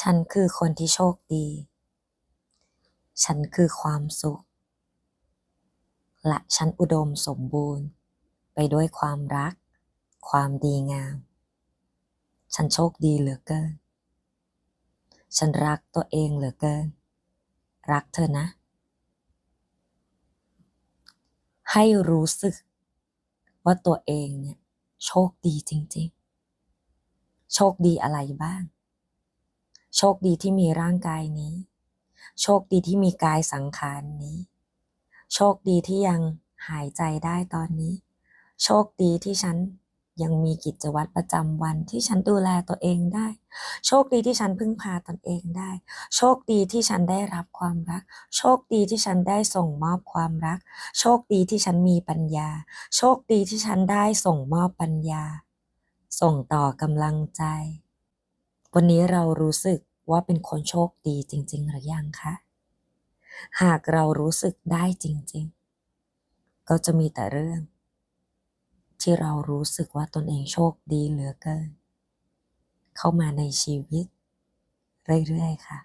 ฉันคือคนที่โชคดี ฉันคือความสุข และฉันอุดมสมบูรณ์ ไปด้วยความรัก ความดีงาม ฉันโชคดีเหลือเกิน ฉันรักตัวเองเหลือเกิน รักเธอนะ ให้รู้สึกว่าตัวเองเนี่ยโชคดีจริงๆ โชคดีอะไรบ้าง โชคดีที่มีร่างกายนี้ โชคดีที่มีกายสังขารนี้ โชคดีที่ยังหายใจได้ตอนนี้ โชคดีที่ฉันยังมีกิจวัตรประจำวันที่ฉันดูแลตัวเองได้ โชคดีที่ฉันพึ่งพาตนเองได้ โชคดีที่ฉันได้รับความรัก โชคดีที่ฉันได้ส่งมอบความรัก โชคดีที่ฉันมีปัญญา โชคดีที่ฉันได้ส่งมอบปัญญา ส่งต่อกำลังใจ วันนี้เรารู้สึก ว่าเป็นคนโชคดีจริง ๆ หรือยังคะ หากเรารู้สึกได้จริง ๆ ก็จะมีแต่เรื่อง ที่เรารู้สึกว่าตนเองโชคดีเหลือเกิน เข้ามาในชีวิต เรื่อย ๆ ค่ะ